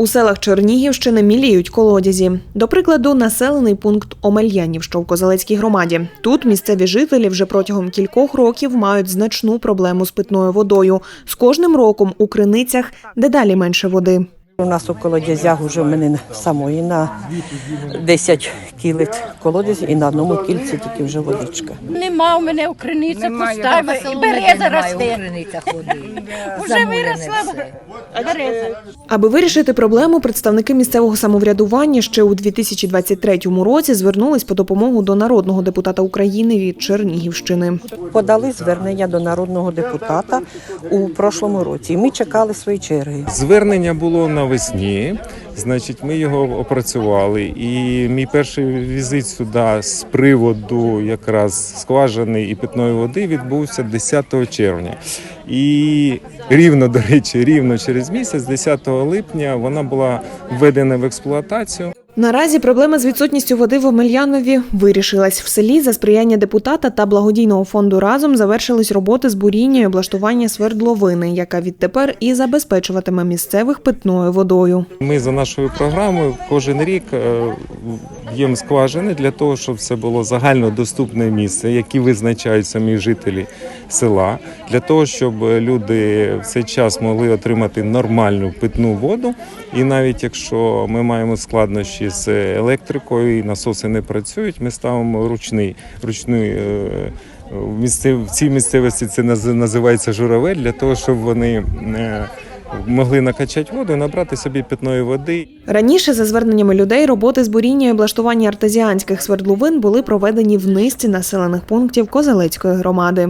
У селах Чернігівщини міліють колодязі. До прикладу, населений пункт Омельянів, що в Козелецькій громаді. Тут місцеві жителі вже протягом кількох років мають значну проблему з питною водою. З кожним роком у криницях дедалі менше води. У нас у колодязях уже в мене самої на 10 кілець колодязь і на одному кільці тільки вже водичка. Нема у мене у криницях пуста, і береза росте. Уже виросла береза. Аби вирішити проблему, представники місцевого самоврядування ще у 2023 році звернулись по допомогу до народного депутата України від Чернігівщини. Подали звернення до народного депутата у прошлому році. І ми чекали свої черги. Звернення було навесні, значить, ми його опрацювали. І мій перший візит сюди з приводу якраз скважини і питної води відбувся 10 червня. І рівно, до речі, рівно через місяць, 10 липня, вона була введена в експлуатацію. Наразі проблема з відсутністю води в Омельянові вирішилась. В селі за сприяння депутата та благодійного фонду разом завершились роботи з буріння і облаштування свердловини, яка відтепер і забезпечуватиме місцевих питною водою. Ми за нашою програмою кожен рік б'ємо скважини для того, щоб це було загальнодоступне місце, яке визначають самі жителі села, для того, щоб люди в цей час могли отримати нормальну питну воду. І навіть якщо ми маємо складнощі з електрикою і насоси не працюють, ми ставимо ручний ручний. е, в цій місцевості це наз- називається журавель для того, щоб вони е, могли накачати воду набрати собі питної води. Раніше, за зверненнями людей, роботи з буріння і облаштування артезіанських свердловин були проведені в низці населених пунктів Козелецької громади.